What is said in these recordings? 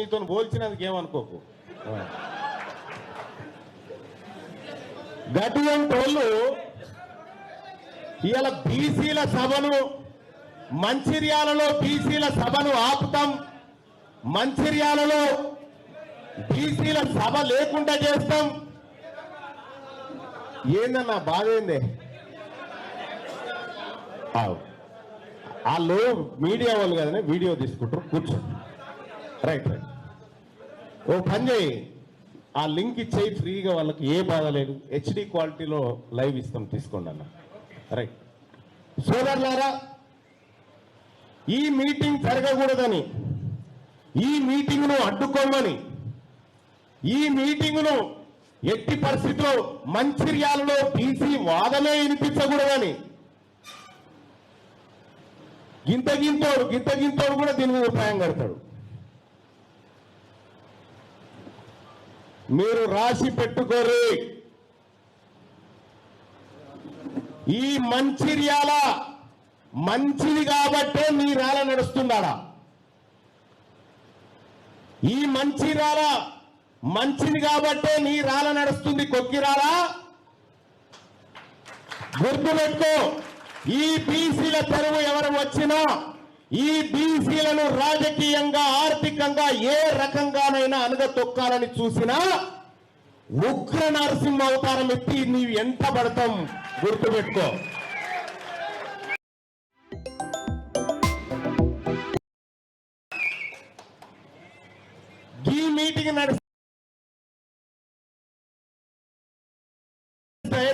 నీతో పోల్చినందుకు ఏమనుకోకు. గటువంటి వాళ్ళు ఇవాళ బీసీల సభను మంచిర్యాలలో బీసీల సభను ఆపుతాం మంచిర్యాలలో బీసీల సభ లేకుండా చేస్తాం. ఏందన్నా బాధ ఏందే? వాళ్ళు మీడియా వాళ్ళు కదనే వీడియో తీసుకుంటారు కూర్చో. రైట్ రైట్ ఓ పని చేయి. ఆ లింక్ ఇచ్చేయి ఫ్రీగా వాళ్ళకి ఏ బాధ లేదు. హెచ్డి క్వాలిటీలో లైవ్ ఇస్తాం తీసుకోండి అన్న. రైట్ సోదరులారా ఈ మీటింగ్ జరగకూడదని ఈ మీటింగ్ను అడ్డుకోమని ఈ మీటింగ్ను ఎట్టి పరిస్థితిలో మంచిర్యాలలో బీసీ వాదమే వినిపించకూడదని గింత గింతోడు గింత గింతోడు కూడా దీని మీద ఉపాయం కడతాడు. మీరు రాసి పెట్టుకోరు. ఈ మంచిర్యాల మంచిది కాబట్టే మీ రాల నడుస్తున్నాడా ఈ మంచిర్యాల మంచిది కాబట్టే నీ రాల నడుస్తుంది కొక్కిరాలా గుర్తుపెట్టుకో ఈ బీసీల తెరువు ఎవరు వచ్చినా ఈ బీసీలను రాజకీయంగా ఆర్థికంగా ఏ రకంగానైనా అనగతొక్కాలని చూసినా ఉగ్ర నరసింహ అవతారం ఎత్తి నీవు ఎంత పడతాం గుర్తుపెట్టుకో. ఈ మీటింగ్ నడిస్తే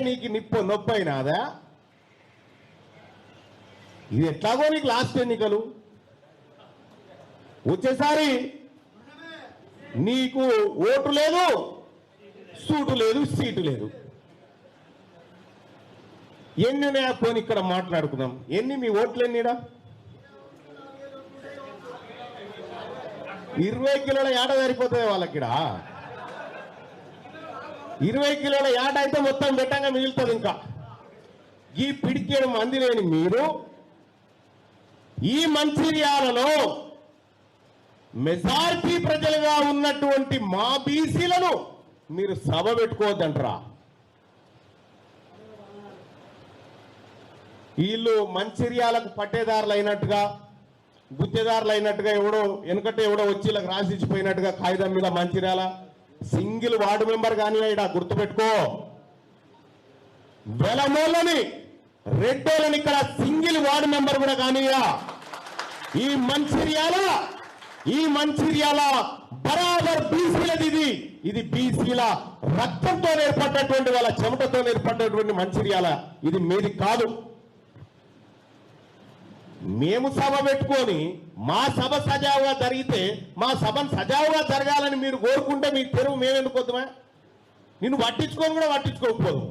నీకు నిప్పు నొప్పైనాదా? ఇది ఎట్లాగో నీకు లాస్ట్ ఎన్నికలు? వచ్చేసారి నీకు ఓటు లేదు సూటు లేదు సీటు లేదు. ఎన్ని ఉన్నాయా పోని ఇక్కడ మాట్లాడుకుందాం? ఎన్ని మీ ఓట్లు ఎన్నిడా ఇరవై కిలోల ఏట సరిపోతుంది వాళ్ళకిడా ఇరవై కిలోల ఏట అయితే మొత్తం బెట్టంగా మిగులుతుంది ఇంకా. ఈ పిడికేడు మంది లేని మీరు ఈ మంచిర్యాలలో మెజార్టీ ప్రజలుగా ఉన్నటువంటి మా బీసీలను మీరు సభ పెట్టుకోవద్దంటరా. వీళ్ళు మంచిర్యాలకు పట్టేదారులు అయినట్టుగా గుత్తేదారులు అయినట్టుగా ఎవడో వెనుకట ఎవడో వచ్చి ఇలా రాసిచ్చిపోయినట్టుగా కాగితం మీద మంచిర్యాల సింగిల్ వార్డు మెంబర్ కానీ ఇక్కడ గుర్తుపెట్టుకో. వెలమూలని రెడ్డోళ్ళని ఇక్కడ సింగిల్ వార్డు మెంబర్ కూడా కానీయా ఈ మంచిర్యాల ఈ మంచిర్యాల బరాబర్ బీసీలది ఇది. ఇది బీసీల రక్తంతో ఏర్పడినటువంటి వాళ్ళ చెమటతో ఏర్పడినటువంటి మంచిర్యాల. ఇది మీది కాదు. మేము సభ పెట్టుకొని మా సభ సజావుగా జరిగితే మా సభను సజావుగా జరగాలని మీరు కోరుకుంటే మీ తెరువు మేమెందుకు వద్దామా? నిన్ను పట్టించుకొని కూడా పట్టించుకోకపోదు.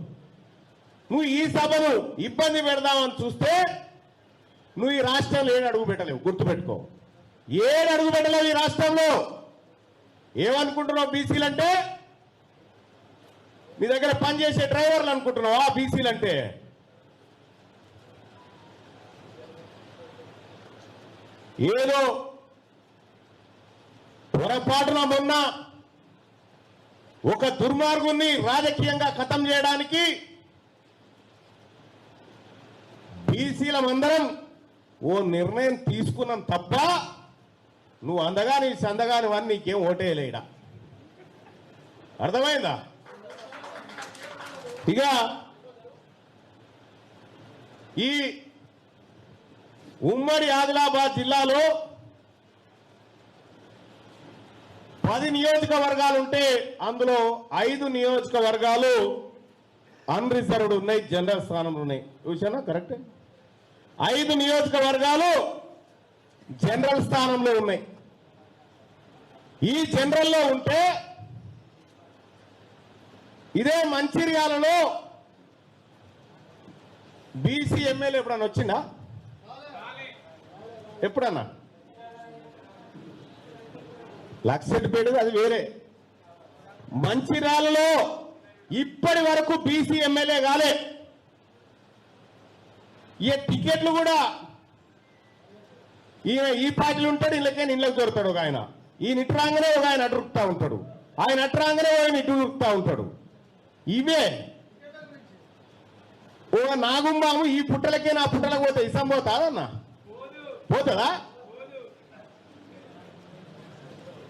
నువ్వు ఈ సభను ఇబ్బంది పెడదామని చూస్తే నువ్వు ఈ రాష్ట్రంలో ఏడు అడుగు పెట్టలేవు. గుర్తుపెట్టుకో. ఏడు అడుగు పెట్టలేవు ఈ రాష్ట్రంలో. ఏమనుకుంటున్నావు బీసీలు అంటే? మీ దగ్గర పనిచేసే డ్రైవర్లు అనుకుంటున్నావా బీసీలు అంటే? ఏదో పొరపాటున మొన్న ఒక దుర్మార్గుని రాజకీయంగా ఖతం చేయడానికి బీసీలమందరం ఓ నిర్ణయం తీసుకున్నాం తప్ప నువ్వు అందగాని సందగాని వన్ నీకేం ఓటేయలేడ? అర్థమైందా? ఇక ఈ ఉమ్మడి ఆదిలాబాద్ జిల్లాలో పది నియోజకవర్గాలు ఉంటే అందులో ఐదు నియోజకవర్గాలు అన్రిజర్వ్డ్ ఉన్నాయి జనరల్ స్థానంలో ఉన్నాయి. చూసానా కరెక్ట్? ఐదు నియోజకవర్గాలు జనరల్ స్థానంలో ఉన్నాయి. ఈ జనరల్లో ఉంటే ఇదే మంచిర్యాలలో బీసీ ఎమ్మెల్యే ఎప్పుడన్నా వచ్చిందా ఎప్పుడన్నా? లక్షపేట అది వేరే. మంచిర్యాలలో ఇప్పటి వరకు బీసీ ఎమ్మెల్యే కాలే. ఈ టికెట్లు కూడా ఈయన ఈ పార్టీలు ఉంటాడు ఇళ్ళకైనా ఇళ్ళకి దొరుకుతాడు ఒక ఆయన. ఈ ఇట్రాంగనే ఒక ఆయన అటురుకుతా ఉంటాడు. ఆయన అట్రాంగనే ఒక ఆయన ఇటు ఉరుకుతా ఉంటాడు. ఇవే. ఓ నాగుంబాము ఈ పుట్టలకే నా పుట్టలకు పోతే ఇసం పోతాదన్నా పోతుందా?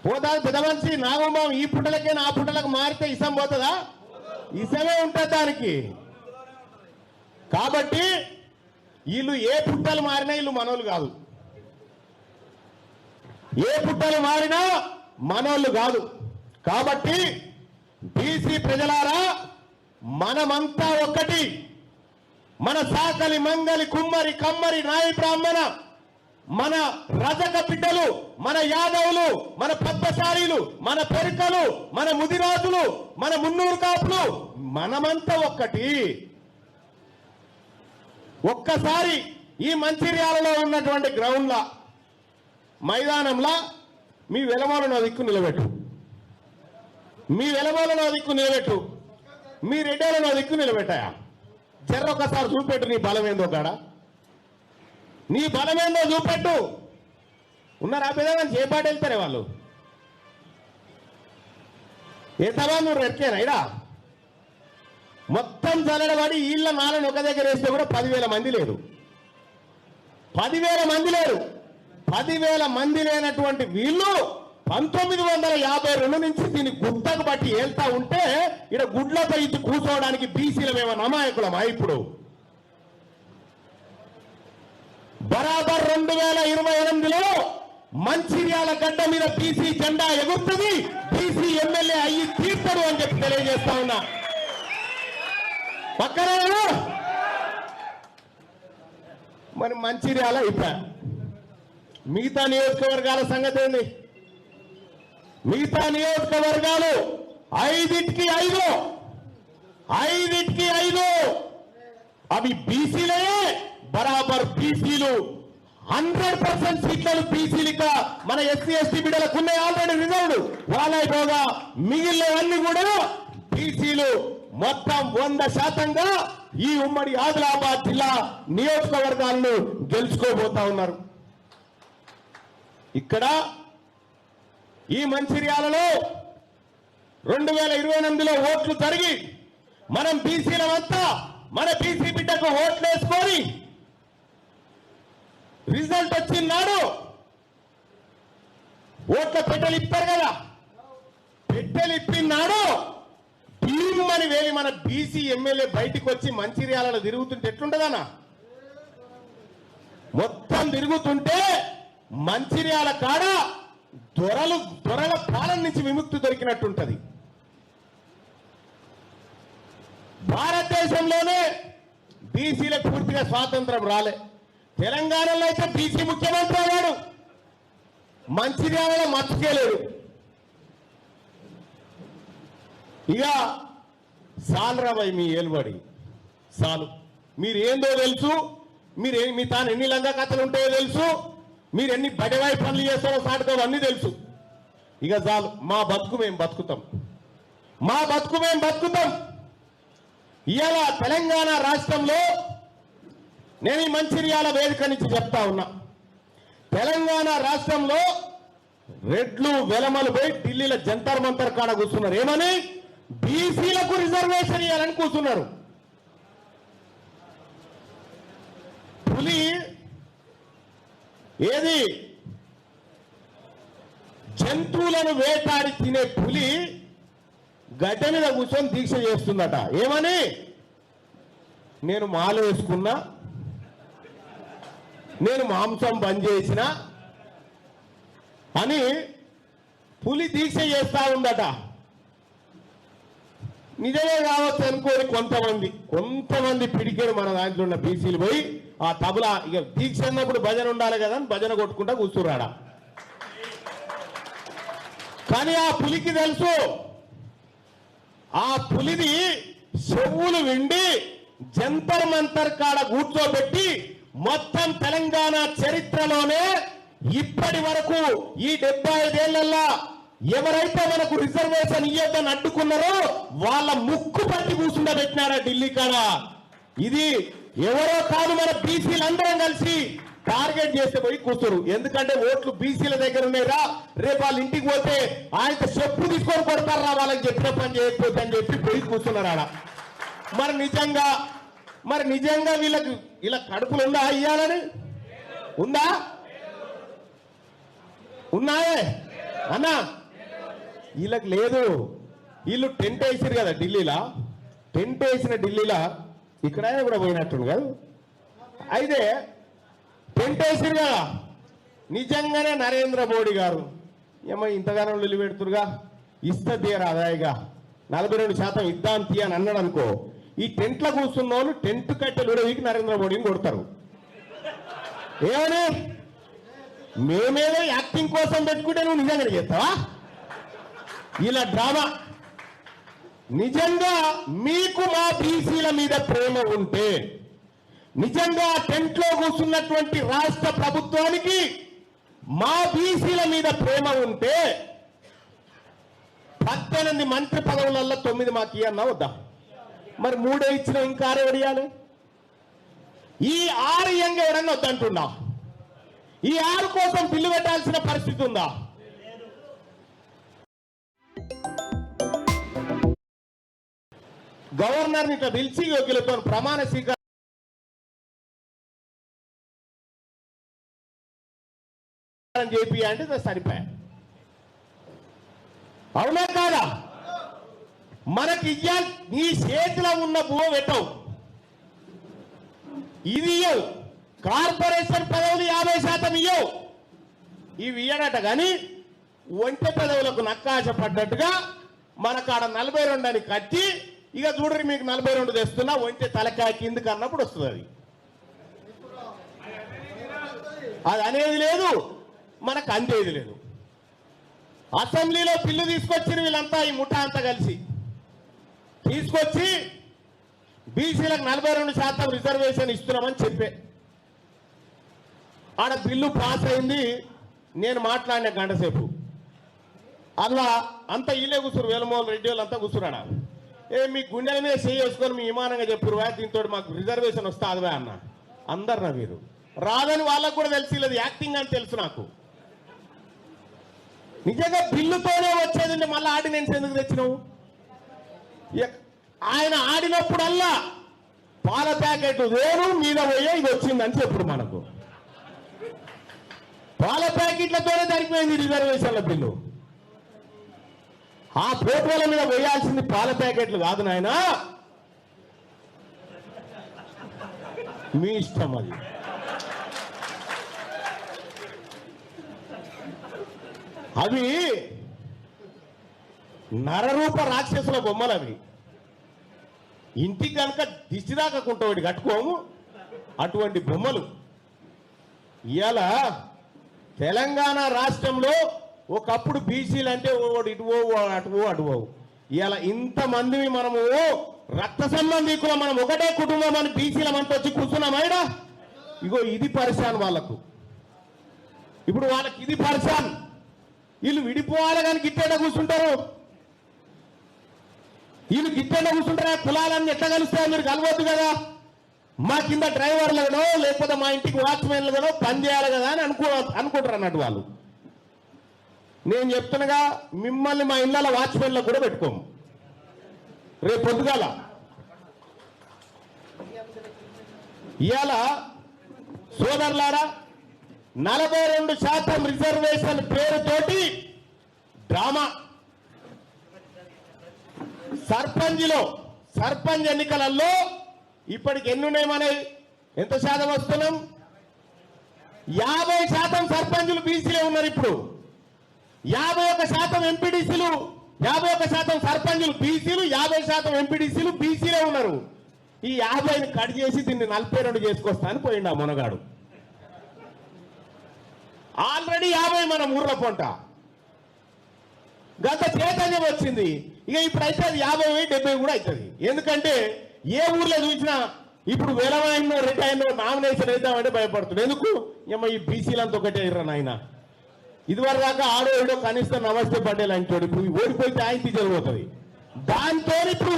పోతా పెద్ద మనిషి నాగుంబాము ఈ పుట్టలకే నా పుట్టలకు మారితే ఇసం పోతుందా? ఇసమే ఉంటుంది దానికి. కాబట్టి వీళ్ళు ఏ పుట్టలు మారినా వీళ్ళు మనోళ్ళు కాదు. ఏ పుట్టలు మారినా మనోళ్ళు కాదు. కాబట్టి బీసీ ప్రజలారా మనమంతా ఒక్కటి మన సాకలి మంగలి కుమ్మరి కమ్మరి నాయి బ్రాహ్మణ మన రజక బిడ్డలు మన యాదవులు మన పద్మశాలీలు మన పెరుకలు మన ముదిరాజులు మన మున్నూరు కాపులు మనమంతా ఒక్కటి ఒక్కసారి ఈ మంచిర్యాలలో ఉన్నటువంటి గ్రౌండ్లో మైదానంలో మీ వెలమోలను దిక్కు నిలబెట్టు. మీ వెలమోలను దిక్కు నిలబెట్టు. మీ రెడ్డోలను దిక్కు నిలబెట్టాయా? జర్ర ఒకసారి చూపెట్టు నీ బలమేందో కాడ. నీ బలమేందో చూపెట్టు. చూపెట్టు ఉన్నారా పెద్దగా చేపాటు వెళ్తారే వాళ్ళు? ఏ తవా నువ్వు రెక్కేనా ఇడా? మొత్తం చల్లడబడి ఈళ్ళ నాలను ఒక దగ్గర వేస్తే కూడా పదివేల మంది లేరు. పదివేల మంది లేరు. పదివేల మంది లేనటువంటి వీళ్ళు పంతొమ్మిది వందల యాభై రెండు నుంచి దీన్ని గుట్టకు బట్టి వెళ్తా ఉంటే ఇక్కడ గుడ్లపై ఇచ్చి కూర్చోవడానికి బీసీలమేమో నమాయకులమా ఇప్పుడు? బరాబర్ రెండు వేల ఇరవై ఎనిమిదిలో మంచిర్యాల గడ్డ మీద బీసీ జెండా ఎగురుతుంది. బీసీ ఎమ్మెల్యే అయ్యి తీర్చడు అని చెప్పి తెలియజేస్తా ఉన్నా. పక్కన మరి మంచిర్యాల అయిపోయా మిగతా నియోజకవర్గాల సంగతి ఏంది? మిగతా నియోజకవర్గాలు ఐదింటికి ఐదు. ఐదింటికి ఐదు. అవి బీసీలే బరాబర్ బీసీలు. హండ్రెడ్ పర్సెంట్ సీట్లను బీసీలుగా మన ఎస్సీ ఎస్టీ బిడ్డలకు ఉన్నాయి ఆల్రెడీ రిజర్వ్డ్ వాళ్ళైపోగా మిగిలినవన్నీ కూడా బీసీలు మొత్తం వంద శాతంగా ఈ ఉమ్మడి ఆదిలాబాద్ జిల్లా నియోజకవర్గాలను గెలుచుకోబోతా ఉన్నారు. ఇక్కడ ఈ మంచిర్యాలలో రెండు వేల ఇరవై ఎనిమిదిలో ఓట్లు జరిగి మనం బీసీలమంతా మన బీసీ బిడ్డకు ఓట్లు వేసుకొని రిజల్ట్ వచ్చిన్నాడు ఓట్ల పెట్టెలు ఇప్పారు కదా. పెట్టెలు ఇప్పిన్నాడు భీమని వేలి మన బీసీ ఎమ్మెల్యే బయటికి వచ్చి మంచిర్యాలలో తిరుగుతుంటే ఎట్లుంటదనా మొత్తం తిరుగుతుంటే మంచిర్యాల కాడ దొరలు దొరల పాలన నుంచి విముక్తి దొరికినట్టుంటది. భారతదేశంలోనే బీసీలకు పూర్తిగా స్వాతంత్రం రాలే. తెలంగాణలో అయితే బీసీ ముఖ్యమంత్రి అయ్యాడు. మంచిర్యాలలో మర్చిపోలేడు ఇక సాలరాబాయ్ మీ ఏలుబడి. చాలు మీరు ఏందో తెలుసు? మీరు మీ తాను ఎన్ని లంగా కథలు ఉంటాయో తెలుసు? మీరు ఎన్ని బడివాయి పనులు చేస్తారో సాటుకో అన్నీ తెలుసు. ఇక చాలు. మా బతుకు మేము బతుకుతాం. మా బతుకు మేము బతుకుతాం. ఇవాళ తెలంగాణ రాష్ట్రంలో నేను ఈ మంచిర్యాల వేదిక నుంచి చెప్తా ఉన్నా. తెలంగాణ రాష్ట్రంలో రెడ్లు వెలమలు పోయి ఢిల్లీలో జంతర్ మంతర్ కాడ కూర్చున్నారు. ఏమని? బీసీలకు రిజర్వేషన్ ఇవ్వాలని కూర్చున్నారు. పులి ఏది? జంతువులను వేటాడి తినే పులి గడ్డ మీద కూర్చొని దీక్ష చేస్తుందట. ఏమని? నేను మాల వేసుకున్నా నేను మాంసం బంద్ చేసిన అని పులి దీక్ష చేస్తా ఉందట. నిజమే కావచ్చు అనుకోని కొంతమంది. కొంతమంది పిడికేడు మన దాంట్లో ఉన్న బీసీలు పోయి ఆ తబలా ఇక దీక్ష అన్నప్పుడు భజన ఉండాలి కదా అని భజన కొట్టుకుంటా కూర్చున్నాడా? కానీ ఆ పులికి తెలుసు. ఆ పులిని చెవులు విండి జంతర్ మంతర్ కాడ కూర్చోబెట్టి మొత్తం తెలంగాణ చరిత్రలోనే ఇప్పటి వరకు ఈ డెబ్బై ఐదేళ్ళలో ఎవరైతే మనకు రిజర్వేషన్ ఇయ్యొద్దని అడ్డుకున్నారో వాళ్ళ ముక్కు పట్టి కూర్చుండబెట్టినారా ఢిల్లీ కాడ? ఇది ఎవరో కాదు మన బీసీలందరం కలిసి టార్గెట్ చేస్తే పోయి కూర్చోరు. ఎందుకంటే ఓట్లు బీసీల దగ్గర ఉన్నాయిరా. రేపు వాళ్ళ ఇంటికి పోతే ఆయన చెప్పు తీసుకొని కొడతారా వాళ్ళకి చెప్పిన పని చేయకపోతే అని చెప్పి పోయి కూర్చున్నారు ఆడ. మరి నిజంగా మరి నిజంగా వీళ్ళకి ఇలా కడుపులు ఉందా అయ్యాలని? ఉందా? ఉన్నాయే? అన్నా వీళ్ళకి లేదు. వీళ్ళు టెంట్ వేసారు కదా ఢిల్లీలో. టెంట్ వేసిన ఢిల్లీలో ఇక్కడ కూడా పోయినట్టుంది కదా. అయితే టెంట్ వేసారు కదా. నిజంగానే నరేంద్ర మోడీ గారు ఏమో ఇంతగానో నిలబెడుతురుగా పెడుతురుగా రాదాయిగా నలభై రెండు శాతం ఇద్దాంతి అని అన్నాడు అనుకో ఈ టెంట్లో కూర్చున్న వాళ్ళు టెంట్ కట్టెలు కూడా వీకి నరేంద్ర మోడీని కొడతారు. ఏమని? మేమేదో యాక్టింగ్ కోసం పెట్టుకుంటే నువ్వు నిజంగా చేస్తావా? ఇలా డ్రామా. నిజంగా మీకు మా బీసీల మీద ప్రేమ ఉంటే నిజంగా టెంట్లో కూర్చున్నటువంటి రాష్ట్ర ప్రభుత్వానికి మా బీసీల మీద ప్రేమ ఉంటే పద్దెనిమిది మంత్రి పదవులలో తొమ్మిది మాకు ఇయ్యన్నా వద్దా? మరి మూడే ఇచ్చిన ఇంకా ఆరు ఎవరియాలి ఈ ఆరు ఇయ్యంగా ఎవరన్నా వద్దంటున్నా? ఈ ఆరు కోసం బిల్లు పెట్టాల్సిన పరిస్థితి ఉందా? గవర్నర్ని ఇట్లా పిలిచి యోగ్యులతో ప్రమాణ స్వీకారం చేపి అంటే సరిపోయా. అవునా కాదా? మనకి ఇయ్యాలి నీ చేతిలో ఉన్న భూమి పెట్టవు. ఇది ఇయ్యవు. కార్పొరేషన్ పదవులు యాభై శాతం ఇయ్యవు. ఇవి ఇయ్యడట కానీ ఒంటె పదవులకు నక్కాశ పడ్డట్టుగా మనకాడ నలభై రెండు అని కట్టి ఇక చూడరు మీకు నలభై రెండు తెస్తున్నా ఒంటె తలకాయ కిందకి అన్నప్పుడు వస్తుంది అది. అది అనేది లేదు మనకు అందేది లేదు. అసెంబ్లీలో బిల్లు తీసుకొచ్చిన వీళ్ళంతా ఈ ముఠా అంతా కలిసి. తీసుకొచ్చి బీసీలకు నలభై రెండు శాతం రిజర్వేషన్ ఇస్తున్నామని చెప్పే. ఆడ బిల్లు పాస్ అయింది నేను మాట్లాడిన గంటసేపు అలా అంత ఈలే కూర్చురు వేలమోహన్ రెడ్డి వాళ్ళు అంతా ఏ మీ గుండెల మీద చేయి మీ విమానంగా చెప్పురు వా దీంతో మాకు రిజర్వేషన్ వస్తా అన్న. అందరు మీరు. రాదని వాళ్ళకు కూడా తెలిసి లేదు యాక్టింగ్ అని తెలుసు నాకు. నిజంగా బిల్లుతోనే వచ్చేది మళ్ళీ ఆర్డినెన్స్ ఎందుకు తెచ్చినావు? ఆయన ఆడినప్పుడల్లా పాల ప్యాకెట్ వేరు మీద పోయే ఇది వచ్చిందని చెప్పుడు మనకు. పాల ప్యాకెట్లతోనే సరిపోయింది రిజర్వేషన్ల బిల్లు. ఆ ఫోటోల మీద వేయాల్సింది పాల ప్యాకెట్లు కాదు నాయన. మీ ఇష్టం అది. అవి నరరూప రాక్షసుల బొమ్మలు అవి. ఇంటికి కనుక దిష్టి దాకకుంటా వాటి కట్టుకోము. అటువంటి బొమ్మలు. ఇలా తెలంగాణ రాష్ట్రంలో ఒకప్పుడు బీసీలు అంటే ఓడు అటు ఓ ఓ. ఇలా ఇంతమందిని మనము రక్త సంబంధికులు మనం ఒకటే కుటుంబం అని బీసీల మనతో వచ్చి కూర్చున్నామైనా ఇగో ఇది పరిశాన్ వాళ్ళకు. ఇప్పుడు వాళ్ళకి ఇది పరిశాన్. వీళ్ళు విడిపోవాలి కానీ గిట్టేట కూర్చుంటారు. వీళ్ళు గిట్టేట కూర్చుంటారా కులాలన్నీ ఎట్లా కలుస్తాయో మీరు కలవద్దు కదా. మా కింద డ్రైవర్లుగానో లేకపోతే మా ఇంటికి వాచ్మెన్లుగానో పని చేయాలి కదా అని అనుకో అనుకుంటారు అన్నట్టు వాళ్ళు. నేను చెప్తున్నగా మిమ్మల్ని మా ఇళ్ళ వాచ్మెన్లో కూడా పెట్టుకోము. రేపు పొద్దుగాల. ఇవాళ సోదరులారా నలభై రెండు శాతం రిజర్వేషన్ పేరుతోటి డ్రామా. సర్పంచ్లో సర్పంచ్ ఎన్నికలలో ఇప్పటికి ఎన్ని ఉన్నాయి ఎంత శాతం వస్తున్నాం? యాభై శాతం సర్పంచులు బీసీలే ఉన్నారు ఇప్పుడు. యాభై ఒక శాతం ఎంపీడీసీలు యాభై ఒక శాతం సర్పంచులు బీసీలు యాభై శాతం ఎంపీడీసీలు బీసీలే ఉన్నారు. ఈ యాభైని కట్ చేసి దీన్ని నలభై రెండు చేసుకొస్తా అని పోయిండు ఆ మునగాడు. ఆల్రెడీ యాభై మన ఊర్ల పొంట. గత చైతన్యం వచ్చింది. ఇక ఇప్పుడైతే అది యాభై డెబ్బై కూడా అవుతుంది ఎందుకంటే ఏ ఊర్లో చూసినా ఇప్పుడు వెలవైన రెడ్డి అయిన నామినేషన్ వేద్దామంటే భయపడుతుంది. ఎందుకు? ఏమో ఈ బీసీలంతా ఒకటే ఇర్రా నాయన. ఇదివరకు దాకా ఆడోళ్ళు కనీసం నమస్తే పటేల్ అంటాడు ఇప్పుడు ఓడిపోతే ఆయన జరిగిపోతుంది దాంతో ఇప్పుడు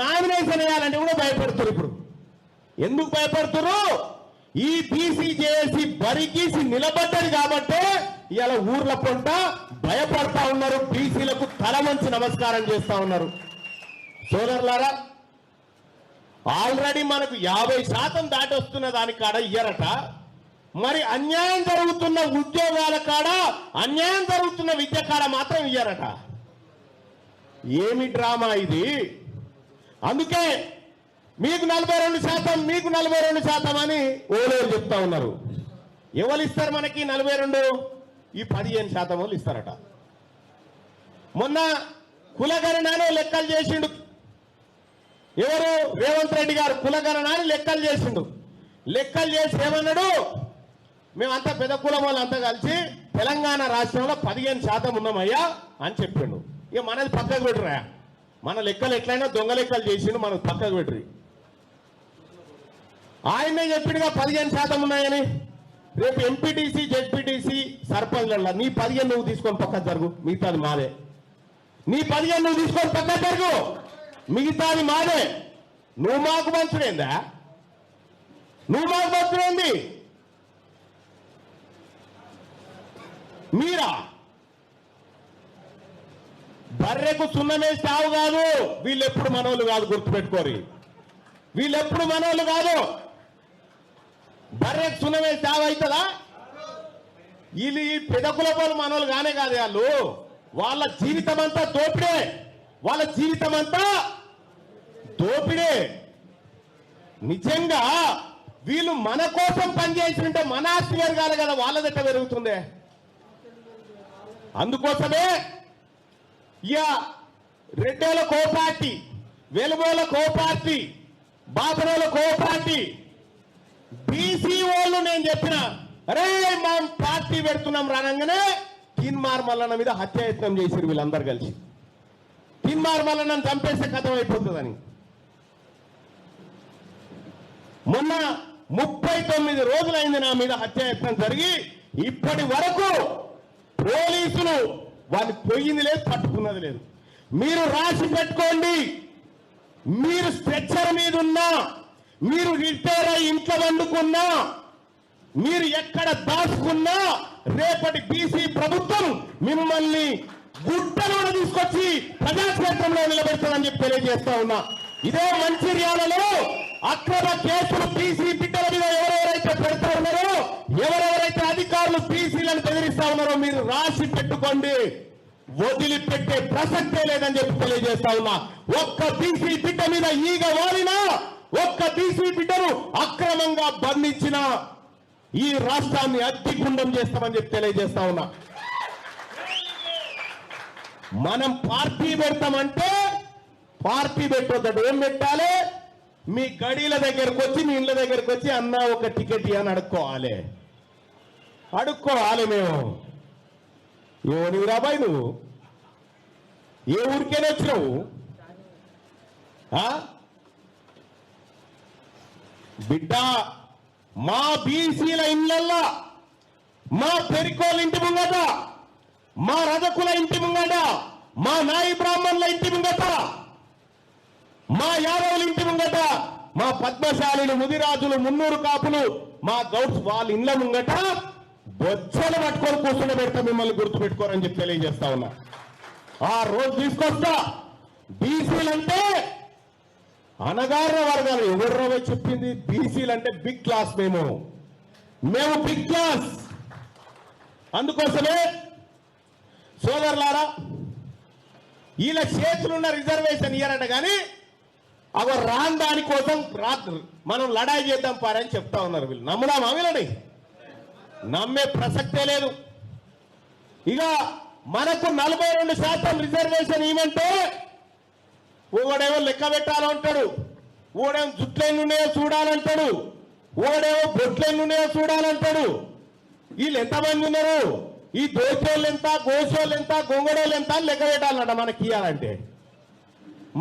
నామినేషన్ వేయాలంటే కూడా భయపడుతారు ఇప్పుడు. ఎందుకు భయపడుతున్నారు ఈ బీసీ చేసి బరిగీసి నిలబడ్డది కాబట్టి ఇలా ఊర్ల పంట భయపడతా ఉన్నారు బీసీలకు తల వంచి నమస్కారం చేస్తా ఉన్నారు. సోదరులారా ఆల్రెడీ మనకు యాభై శాతం దాటి వస్తున్న దాని కాడ ఇయ్యరట. మరి అన్యాయం జరుగుతున్న ఉద్యోగాల కాడ అన్యాయం జరుగుతున్న విద్య కాడ మాత్రం ఇయ్యారట. ఏమి డ్రామా ఇది? అందుకే మీకు నలభై రెండు శాతం మీకు నలభై రెండు శాతం అని ఓలేరు చెప్తా ఉన్నారు. ఎవరు ఇస్తారు మనకి నలభై రెండు? ఈ పదిహేను శాతం వాళ్ళు ఇస్తారట. మొన్న కులగణనానే లెక్కలు చేసిండు. ఎవరు? రేవంత్ రెడ్డి గారు కులగణనాన్ని లెక్కలు చేసిండు. లెక్కలు చేసి ఏమన్నాడు? మేమంతా పెద్ద కులం వాళ్ళంతా కలిసి తెలంగాణ రాష్ట్రంలో పదిహేను శాతం ఉన్నామయ్యా అని చెప్పిండు. ఇక మనది పక్కకు పెట్టురా? మన లెక్కలు ఎట్లయినా దొంగ లెక్కలు చేసిండు మనకు పక్కకు పెట్టురి. ఆయనే చెప్పిండుగా పదిహేను శాతం ఉన్నాయని. రేపు ఎంపీటీసీ జెడ్పీటీసీ సర్పంచ్ల నీ పదిహేను నువ్వు తీసుకొని పక్కన జరుగు మిగతాది మాదే. నీ పదిహేను నువ్వు తీసుకొని పక్కన జరుగు మిగతాది మాదే. నువ్వు మాకు మంచుడేందా నువ్వు మాకు మంచుడేంది మీరా? బర్రెకు సున్నమేసి తావు కాదు వీళ్ళెప్పుడు మనోళ్ళు కాదు గుర్తుపెట్టుకోరు. వీళ్ళెప్పుడు మనోళ్ళు కాదు. బర్రెకు సున్నమేసి తావు అవుతుందా వీళ్ళు ఈ పెదకుల పోలు మనోళ్ళు కానే కాదు వాళ్ళు. వాళ్ళ జీవితం అంతా దోపిడే. వాళ్ళ జీవితం అంతా దోపిడే. నిజంగా వీళ్ళు మన కోసం పనిచేసింటే మన ఆస్తి పెరగాలి కదా వాళ్ళ దగ్గర పెరుగుతుందే. అందుకోసమే ఇక రెడ్డేల కోపార్టీ వెలుగోల కోపార్టీ పార్టీ కోపార్టీ బీసీ వాళ్ళు నేను చెప్పిన అరే మా పార్టీ పెడుతున్నాం రానంగానే కిన్మార్ మల్లన్న మీద హత్యాయత్నం చేసిరు వీళ్ళందరూ కలిసి. కిన్మార్ మల్లన్నను చంపేస్తే కథం అయిపోతుందని. మొన్న ముప్పై తొమ్మిది రోజులైంది నా మీద హత్యాయత్నం జరిగి ఇప్పటి వరకు పోలీసులు వాళ్ళు పోయింది లేదు పట్టుకున్నది లేదు. మీరు రాసి పెట్టుకోండి. మీరు స్ట్రెచ్చర్ మీద ఉన్నా మీరు రిటైర్ అయి ఇంట్లో వండుకున్నా మీరు ఎక్కడ దాచుకున్నా రేపటి బీసీ ప్రభుత్వం మిమ్మల్ని గుట్టలో తీసుకొచ్చి ప్రజాక్షేత్రంలో నిలబెడతానని చెప్పి తెలియజేస్తా ఉన్నా. ఇదే మంచిర్యాలలో అక్రమ కేసులు బీసీ బిడ్డల మీద ఎవరెవరైతే పెడతా ఉన్నారో ఎవరెవరైతే సార్లు బీసీలను బెదిరిస్తా ఉన్నారో మీరు రాసి పెట్టుకోండి. వదిలిపెట్టే ప్రసక్తే లేదని చెప్పి తెలియజేస్తా ఉన్నా. ఒక్క బీసీ బిడ్డ మీద ఈగ వాలినా ఒక్క బీసీ బిడ్డను అక్రమంగా బంధించిన ఈ రాష్ట్రాన్ని అగ్గిగుండం చేస్తామని చెప్పి తెలియజేస్తా ఉన్నా. మనం పార్టీ పెడతామంటే పార్టీ పెట్టొద్దట. ఏం పెట్టాలి? మీ గడీల దగ్గరకు వచ్చి మీ ఇళ్ళ దగ్గరకు వచ్చి అన్న ఒక టికెట్ అని అడుక్కోవాలి. అడుక్కోవాలి మేము ఎవరు రాబాయి నువ్వు. ఏ ఊరికైనా వచ్చినావు ఆ? బిడ్డ మా బీసీల ఇళ్ళల్లా మా పెరికోళ్ళ ఇంటి ముంగట మా రజకుల ఇంటి ముంగట మా నాయి బ్రాహ్మణుల ఇంటి ముంగట మా యాదవుల ఇంటి ముంగట మా పద్మశాలిని ముదిరాజులు మున్నూరు కాపులు మా గౌడ్స్ వాళ్ళ ఇళ్ళ ముంగట బొచ్చలు పట్టుకొని కూర్చుని పెడతా మిమ్మల్ని గుర్తు పెట్టుకోరని చెప్పి తెలియజేస్తా ఉన్నా. ఆ రోజు తీసుకొస్తా. బీసీలంటే అనగారిన వర్గాలు ఎవరు చెప్పింది? బీసీలు అంటే బిగ్ క్లాస్ మేము. మేము బిగ్ క్లాస్. అందుకోసమే సోదరులారా వీళ్ళ చేతులున్న రిజర్వేషన్ ఇయ్యారట కానీ అవ రాని దానికోసం రాత్రి మనం లడాయి చేద్దాం పారని చెప్తా ఉన్నారు వీళ్ళు. నమ్ముదామా వీళ్ళని? నమ్మే ప్రసక్తే లేదు. ఇక మనకు నలభై రెండు శాతం రిజర్వేషన్ ఏమంటే ఓడేమో లెక్క పెట్టాలంటాడు ఓడేమో జుట్లెన్ని ఉన్నాయో చూడాలంటాడు ఓడేమో బొట్లెన్ని ఉన్నాయో చూడాలంటాడు. వీళ్ళు ఎంతమంది ఉన్నారు? ఈ దోచోళ్ళు ఎంత గోసోళ్ళు ఎంత గొంగడోళ్ళు ఎంత లెక్క పెట్టాలన్నట మనకి ఇవ్వాలంటే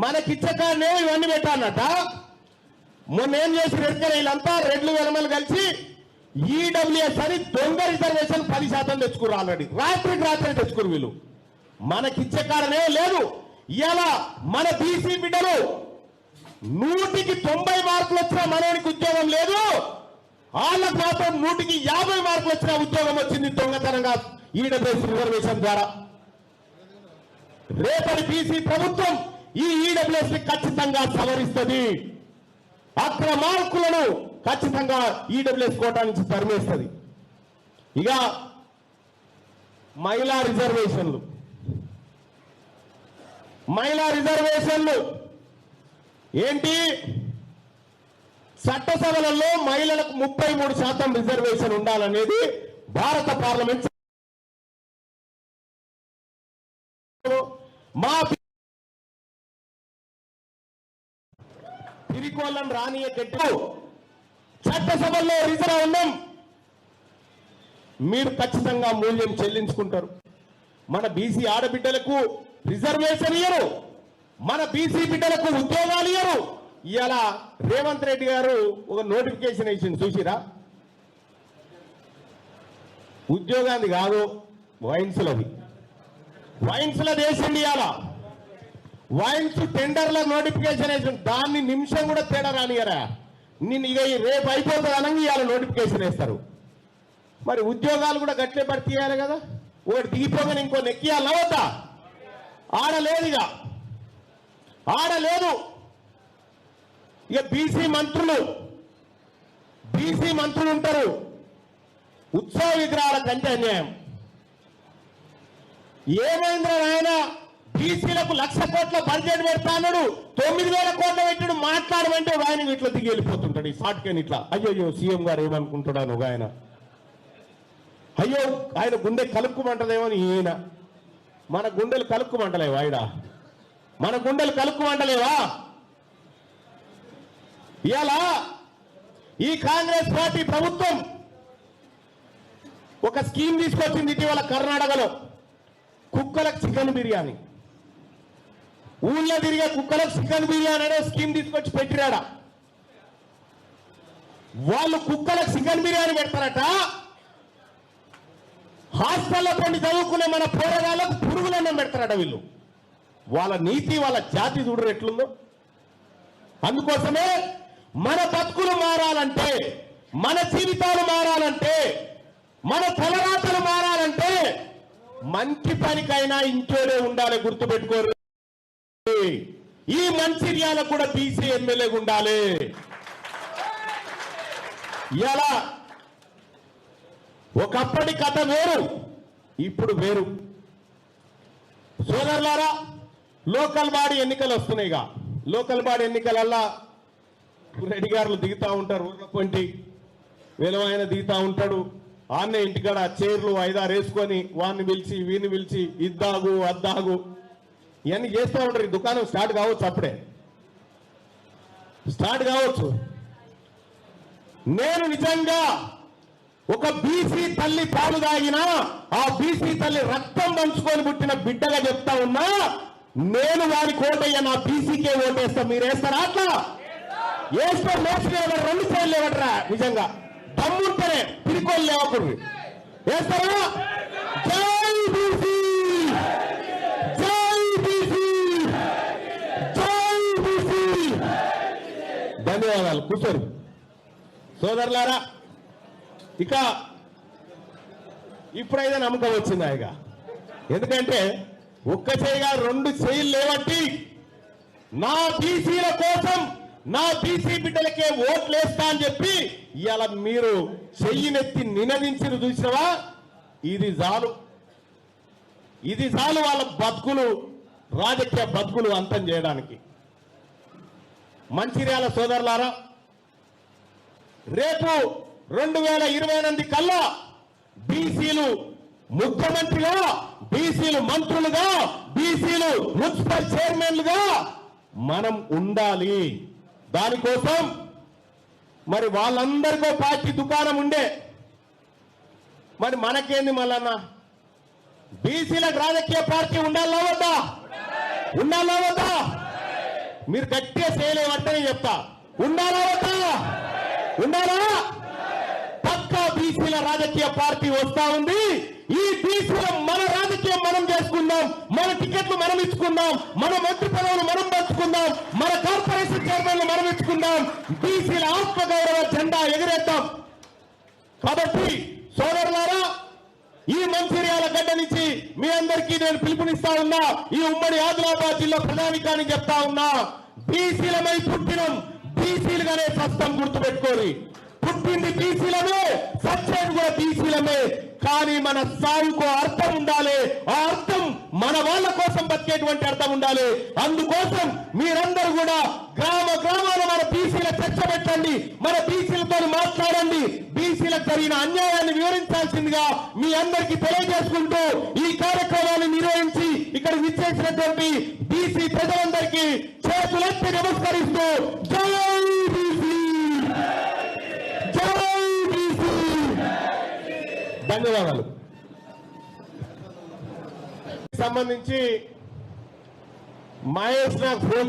మనకిచ్చే ఇచ్చకాడనే ఇవన్నీ పెట్టాలన్నట. మొన్న ఏం చేసి రెడ్కర వీళ్ళంతా రెడ్లు వెలమలు కలిసి ఈడబ్ల్యూఎస్ అని దొంగ రిజర్వేషన్ పది శాతం తెచ్చుకున్నారు ఆల్రెడీ రాత్రికి రాత్రి తెచ్చుకురు వీళ్ళు. మనకిచ్చే కారణమే లేదు. ఇలా మన బీసీ బిడ్డలు నూటికి తొంభై మార్కులు వచ్చిన మనోనికి ఉద్యోగం లేదు. వాళ్ళకు మాత్రం నూటికి యాభై మార్కులు వచ్చిన ఉద్యోగం వచ్చింది దొంగతనంగా ఈడబ్ల్యూఎస్ రిజర్వేషన్ ద్వారా. రేపటి బీసీ ప్రభుత్వం ఈ ఈడబ్ల్యూఎస్ని ఖచ్చితంగా సవరిస్తుంది. అక్రమార్కులను ఖచ్చితంగా ఈడబ్ల్యూఎస్ కోటా నుంచి తరిమేస్తుంది ఇక మహిళా రిజర్వేషన్లు. మహిళా రిజర్వేషన్లు. ఏంటి? చట్టసభలలో మహిళలకు ముప్పై మూడు శాతం రిజర్వేషన్ ఉండాలనేది భారత పార్లమెంట్ మా పిరికోళ్ళను రానియకెట్టు చట్టసభల్లో రిజర్వ్ ఉన్నాం మీరు ఖచ్చితంగా మూల్యం చెల్లించుకుంటారు. మన బీసీ ఆడబిడ్డలకు రిజర్వేషన్ ఇయ్యరు. మన బీసీ బిడ్డలకు ఉద్యోగాలు ఇయ్యరు. ఇలా రేవంత్ రెడ్డి గారు ఒక నోటిఫికేషన్ ఇచ్చింది చూసిరా? ఉద్యోగాన్ని కాదు వైన్స్లది వైన్స్ల వేసింది ఇలా వైన్స్ టెండర్ల నోటిఫికేషన్ వేసింది దాన్ని నిమిషం కూడా తేడా రానియరా నేను ఇక ఈ రేపు అయిపోతుంది అనగా ఇవాళ నోటిఫికేషన్ వేస్తారు. మరి ఉద్యోగాలు కూడా గట్లే భర్తీ చేయాలి కదా? ఒకటి దిగిపోగానే ఇంకో నెక్కియాలి వద్దా? ఆడలేదు ఇక ఆడలేదు. ఇక బీసీ మంత్రులు బీసీ మంత్రులు ఉంటారు. ఉత్సవ విగ్రహాల కంటే అన్యాయం. ఏమైందా నాయనా? బీసీలకు లక్ష కోట్ల బడ్జెట్ పెడతాడు తొమ్మిది వేల కోట్ల పెట్టాడు మాట్లాడమంటే ఆయన ఇట్లా దిగి వెళ్ళిపోతుంటాడు ఈ షార్ట్కన్ ఇట్లా. అయ్యో అయ్యో సీఎం గారు ఏమనుకుంటున్నాను ఒక ఆయన? అయ్యో ఆయన గుండె కలుక్కుమంటదేమో అని ఈయన. మన గుండెలు కలుక్కుమంటలేవా ఆయన మన గుండెలు కలుక్కుమంటలేవా? ఇలా ఈ కాంగ్రెస్ పార్టీ ప్రభుత్వం ఒక స్కీమ్ తీసుకొచ్చింది ఇటీవల కర్ణాటకలో. కుక్కలకు చికెన్ బిర్యానీ. ఊళ్ళో తిరిగే కుక్కలకు చికెన్ బిర్యానీ అనే స్కీమ్ తీసుకొచ్చి పెట్టిరాడా? వాళ్ళు కుక్కలకు చికెన్ బిర్యానీ పెడతారట. హాస్టల్లో కొన్ని చదువుకునే మన పోరగాళ్ళకు పురుగులన్నం పెడతారట వీళ్ళు. వాళ్ళ నీతి వాళ్ళ జాతి చూడరు ఎట్లుందో? అందుకోసమే మన బతుకులు మారాలంటే మన జీవితాలు మారాలంటే మన తలరాతలు మారాలంటే మంచి పనికైనా ఇంట్లోనే ఉండాలి గుర్తుపెట్టుకోరు. ఈ మంచిర్యాల కూడా బీసీ ఎమ్మెల్యే ఉండాలి. ఇలా ఒకప్పటి కథ వేరు ఇప్పుడు వేరు. సోదరులారా లోకల్ బాడీ ఎన్నికలు వస్తున్నాయిగా లోకల్ బాడీ ఎన్నికలల్లా రెడ్డి గారులు దిగుతా ఉంటారు ఊర్లపొంటి విలువైన దిగుతా ఉంటాడు. ఆన్నే ఇంటికాడ చైర్లు ఐదారు వేసుకొని వాడిని పిలిచి వీని పిలిచి ఇద్దాగు అద్దాగు. ఇవన్నీ చేస్తూ ఉంటారు ఈ దుకాణం స్టార్ట్ కావచ్చు అప్పుడే. స్టార్ట్ కావచ్చు. నేను నిజంగా ఒక బీసీ తల్లి పాలు తాగినా ఆ బీసీ తల్లి రక్తం పంచుకొని పుట్టిన బిడ్డగా చెప్తా ఉన్నా నేను వారి కోటయ్య నా బీసీకే ఓటేస్తా. మీరు వేస్తారా అట్లా వేస్తే మోసగా రెండు సైడ్ లేవట్రా నిజంగా. దమ్ముంటేనే పిరికోళ్ళు లేవకూడదు. వేస్తారా జై బీసీ జై బీసీ ధన్యవాదాలు కూర్చోరు. సోదరులారా ఇక ఇప్పుడైతే నమ్మకం వచ్చింది ఇక? ఎందుకంటే ఒక్క చేయిగా రెండు చేయిలు లేవట్టి నా బీసీల కోసం నా బీసీ బిడ్డలకే ఓట్లేస్తా అని చెప్పి ఇలా మీరు చెయ్యినెత్తి నినదించిన చూసినవా? ఇది చాలు. ఇది చాలు వాళ్ళ బతుకులు రాజకీయ బతుకులు అంతం చేయడానికి. మంచిర్యాల సోదరులారా రేపు రెండు వేల ఇరవై ఎనిమిది కల్లా బీసీలు ముఖ్యమంత్రిగా బీసీలు మంత్రులుగా బీసీలు మున్సిపల్ చైర్మన్లుగా మనం ఉండాలి. దానికోసం మరి వాళ్ళందరికీ పార్టీ దుకాణం ఉండే. మరి మనకేంది మళ్ళన్న బీసీలకు రాజకీయ పార్టీ ఉండాలా వద్దా? ఉండాలా వద్దా? మీరు గట్టిగా చేయలేమంటే నేను చెప్తా. ఉండాలా వద్దా? ఉండాలా? పక్కా బీసీల రాజకీయ పార్టీ వస్తా ఉంది. ఈ బీసీల మన రాజకీయం మనం చేసుకుందాం. మన టికెట్లు మనం ఇచ్చుకుందాం. మన మంత్రి పదవులు మనం పంచుకుందాం మన కార్పొరేషన్ చైర్మన్లు మనం ఇచ్చుకుందాం. బీసీల ఆత్మగౌరవ జెండా ఎగరేద్దాం. కాబట్టి సోదరులారా ఈ మంచిర్యాల గడ్డ నుంచి మీ అందరికీ నేను పిలుపునిస్తా ఉన్నా. ఈ ఉమ్మడి ఆదిలాబాద్ జిల్లా ప్రధానికానికి చెప్తా ఉన్నా. బీసీలమై పుట్టినం. బీసీలుగానే స్పష్టం గుర్తుపెట్టుకోరి పుట్టింది బీసీలమే సత్యం కూడా బీసీలమే. కానీ మన సాగుకు అర్థం ఉండాలి. ఆ అర్థం మన వాళ్ళ కోసం బతికేటువంటి అర్థం ఉండాలి. అందుకోసం మీరందరూ కూడా గ్రామ గ్రామాల మన బీసీల చర్చ పెట్టండి. మన బీసీలతో మాట్లాడండి. బీసీలకు జరిగిన అన్యాయాన్ని వివరించాల్సిందిగా మీ అందరికీ తెలియజేసుకుంటూ ఈ కార్యక్రమాన్ని నిర్వహించి ఇక్కడ విచ్చేసినటువంటి బీసీ ప్రజలందరికీ చేతులెత్తి నమస్కరిస్తూ జై బీసీ జై బీసీ ధన్యవాదాలు. సంబంధించి మహేష్ నాకు ఫోన్